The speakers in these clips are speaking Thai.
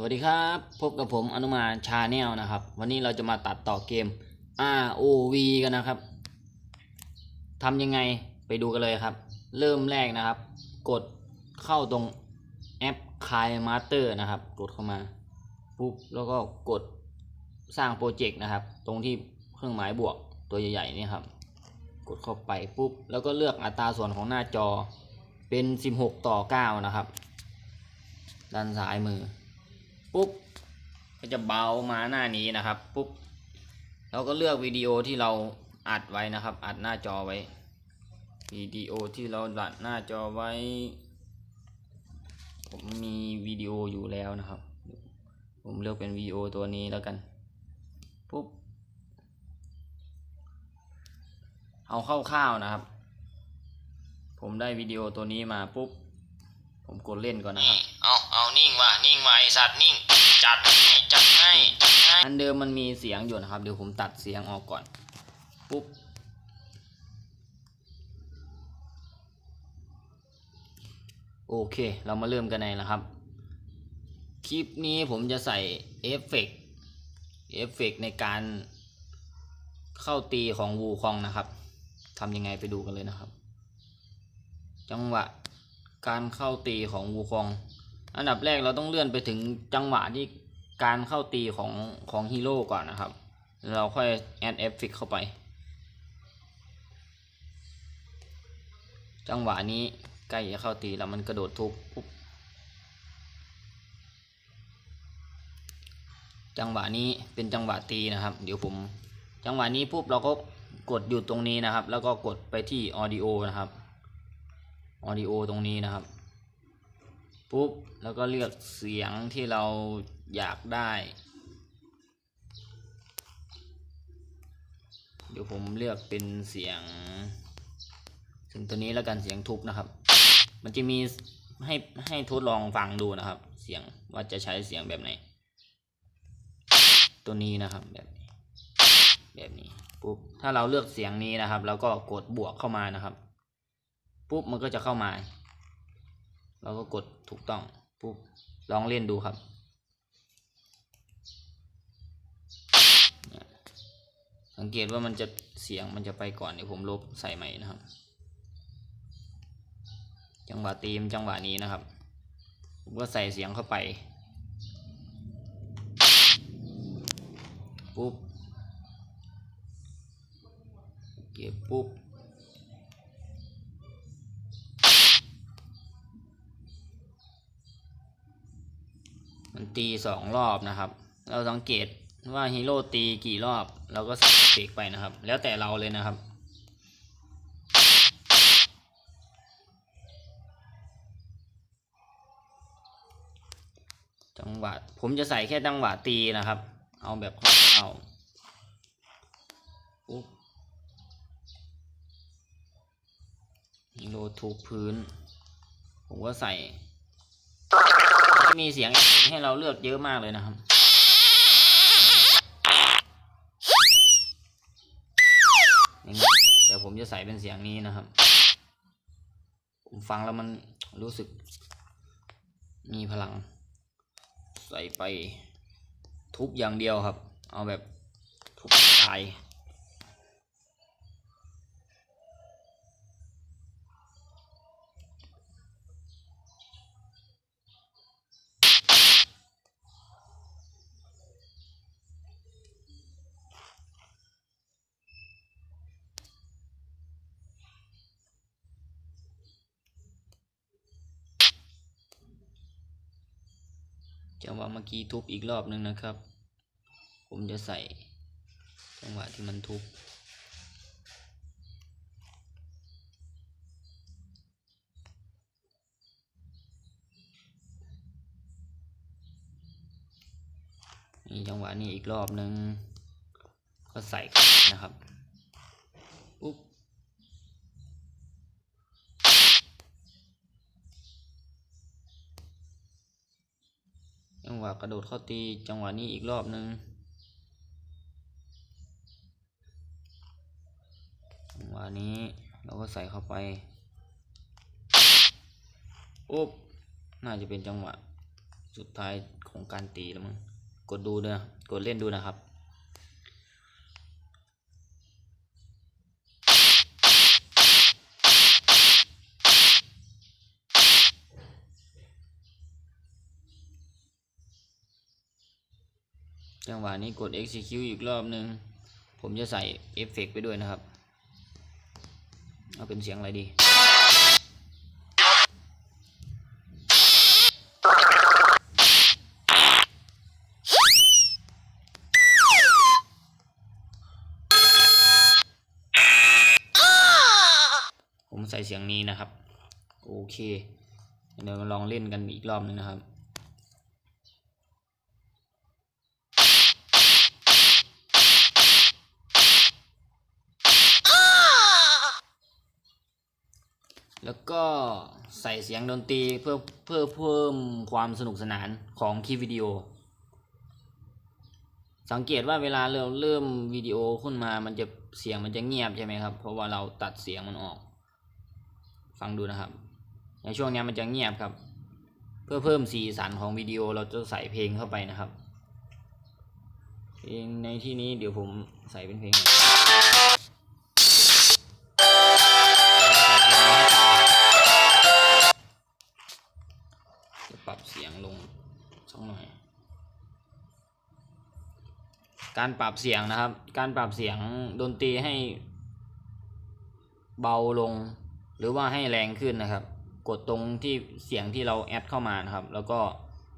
สวัสดีครับ พบกับผมอนุมาชาแนลนะครับ วันนี้เราจะมาตัดต่อเกม ROV กันนะครับทำยังไงไปดูกันเลยครับ เริ่มแรกนะครับ กดเข้าตรงแอป k a i Master นะครับ กดเข้ามาปุ๊บแล้วก็กดสร้างโปรเจกต์นะครับ ตรงที่เครื่องหมายบวกตัวใหญ่ๆนี่ครับ กดเข้าไปปุ๊บแล้วก็เลือกอัตราส่วนของหน้าจอเป็น 16 ต่อ 9 นะครับ ด้านซ้ายมือ ปุ๊บก็จะเบามาหน้านี้นะครับปุ๊บเราก็เลือกวิดีโอที่เราอัดไว้นะครับ อัดหน้าจอไว้วิดีโอที่เราอัดหน้าจอไว้ ผมมีวิดีโออยู่แล้วนะครับ ผมเลือกเป็นวิดีโอตัวนี้แล้วกันปุ๊บเอาคร่าวๆนะครับ ผมได้วิดีโอตัวนี้มาปุ๊บ ผมกดเล่นก่อนนะครับ เอาเอานิ่งว่ะนิ่งว่ะไอสัตว์นิ่ง จัดให้จัดให้จัดให้อันเดิมมันมีเสียงอยู่นะครับ เดี๋ยวผมตัดเสียงออกก่อน ปุ๊บ โอเค เรามาเริ่มกันเลยนะครับ คลิปนี้ผมจะใส่เอฟเฟกต์เอฟเฟกต์ในการเข้าตีของวูคองนะครับทำยังไงไปดูกันเลยนะครับ จังหวะ การเข้าตีของวูคอง อันดับแรกเราต้องเลื่อนไปถึงจังหวะที่การเข้าตีของของฮีโร่ก่อนนะครับ เราค่อยแอดเอฟเฟกเข้าไป จังหวะนี้ใกล้จะเข้าตีแล้วมันกระโดดทุบปุ๊บจังหวะนี้เป็นจังหวะตีนะครับ เดี๋ยวผม จังหวะนี้ปุ๊บเราก็กดหยุดตรงนี้นะครับ แล้วก็กดไปที่ออดิโอนะครับ ออดิโอตรงนี้นะครับ ปุ๊บ แล้วก็เลือกเสียงที่เราอยากได้ เดี๋ยวผมเลือกเป็นเสียงถึงตัวนี้แล้วกันเสียงทุบนะครับ มันจะมีให้ให้ทดลองฟังดูนะครับ เสียงว่าจะใช้เสียงแบบไหน ตัวนี้นะครับแบบนี้แบบนี้ปุ๊บถ้าเราเลือกเสียงนี้นะครับ แล้วก็กดบวกเข้ามานะครับ ปุ๊บมันก็จะเข้ามา เราก็กดถูกต้องปุ๊บลองเล่นดูครับเนี่ยสังเกตว่ามันจะเสียงมันจะไปก่อนเดี๋ยวผมลบใส่ใหม่นะครับ จังหวะตีมจังหวะนี้นะครับ ผมก็ใส่เสียงเข้าไปปุ๊บเก็บปุ๊บ มันตีสองรอบนะครับ เราสังเกตว่าฮีโร่ตีกี่รอบเราก็ใส่เฟเฟกไปนะครับ แล้วแต่เราเลยนะครับ จังหวะผมจะใส่แค่จังหวะตีนะครับ เอาแบบคร่าวๆฮีโร่ถูกพื้น ผมก็ใส่ มีเสียงให้เราเลือกเยอะมากเลยนะครับอย่างนี้เดี๋ยวผมจะใส่เป็นเสียงนี้นะครับ ผมฟังแล้วมันรู้สึก มีพลัง ใส่ไป ทุบอย่างเดียวครับ เอาแบบทุบตาย จังหวะเมื่อกี้ทุบอีกรอบนึงนะครับ ผมจะใส่จังหวะที่มันทุบนี่จังหวะนี้อีกรอบนึง ก็ใส่นะครับ จังห วะกระโดดเข้าตีจังหวะนี้อีกรอบหนึ่งจังหวะนี้เราก็ใส่เข้าไปปุ๊บน่าจะเป็นจังหวะสุดท้ายของการตีแล้วมั้งกดดูเนะกดเล่นดูนะครับ จังหวะนี้กด execute อีกรอบหนึ่งผมจะใส่เอฟเฟกต์ไปด้วยนะครับ เอาเป็นเสียงอะไรดี ผมใส่เสียงนี้นะครับ โอเค เดี๋ยวมาลองเล่นกันอีกรอบนึงนะครับ แล้วก็ใส่เสียงดนตรีเพื่อเพื่อเพิ่มความสนุกสนานของคลิปวิดีโอ สังเกตว่าเวลาเราเริ่มวิดีโอขึ้นมามันจะเสียงมันจะเงียบใช่ไหมครับ เพราะว่าเราตัดเสียงมันออก ฟังดูนะครับ ในช่วงนี้มันจะเงียบครับ เพื่อเพิ่มสีสันของวิดีโอเราจะใส่เพลงเข้าไปนะครับ เพลงในที่นี้เดี๋ยวผมใส่เป็นเพลง การปรับเสียงนะครับ การปรับเสียงดนตรีให้ เบาลง หรือว่าให้แรงขึ้นนะครับ กดตรงที่เสียงที่เราแอดเข้ามานะครับ แล้วก็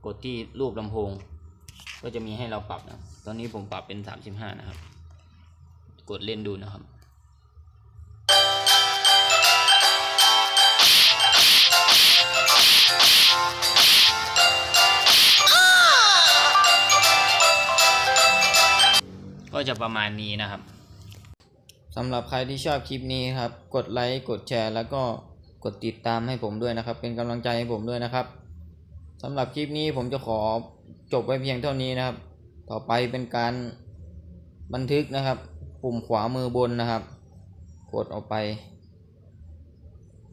กดที่รูปลำโพง ก็จะมีให้เราปรับนะ ตอนนี้ผมปรับเป็น 35 นะครับ กดเล่นดูนะครับ ก็จะประมาณนี้นะครับสำหรับใครที่ชอบคลิปนี้ครับ กดไลค์กดแชร์ แล้วก็กดติดตามให้ผมด้วยนะครับ เป็นกำลังใจให้ผมด้วยนะครับสำหรับคลิปนี้ผมจะขอจบไว้เพียงเท่านี้นะครับ ต่อไปเป็นการบันทึกนะครับ ปุ่มขวามือบนนะครับ กดออกไป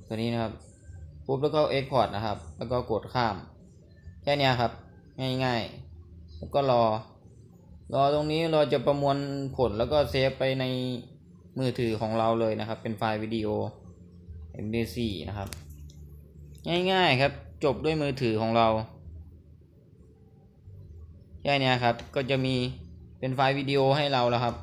ตัวนี้นะครับปุ๊บแล้วก็ Export นะครับ แล้วก็กดข้าม แค่นี้ครับ ง่ายๆแล้วก็รอ รอตรงนี้เราจะประมวลผลแล้วก็เซฟไปในมือถือของเราเลยนะครับ เป็นไฟล์วิดีโอ MD4 นะครับ ง่ายๆครับจบด้วยมือถือของเราแค่เนี้ยครับก็จะมีเป็นไฟล์วิดีโอให้เราแล้วครับ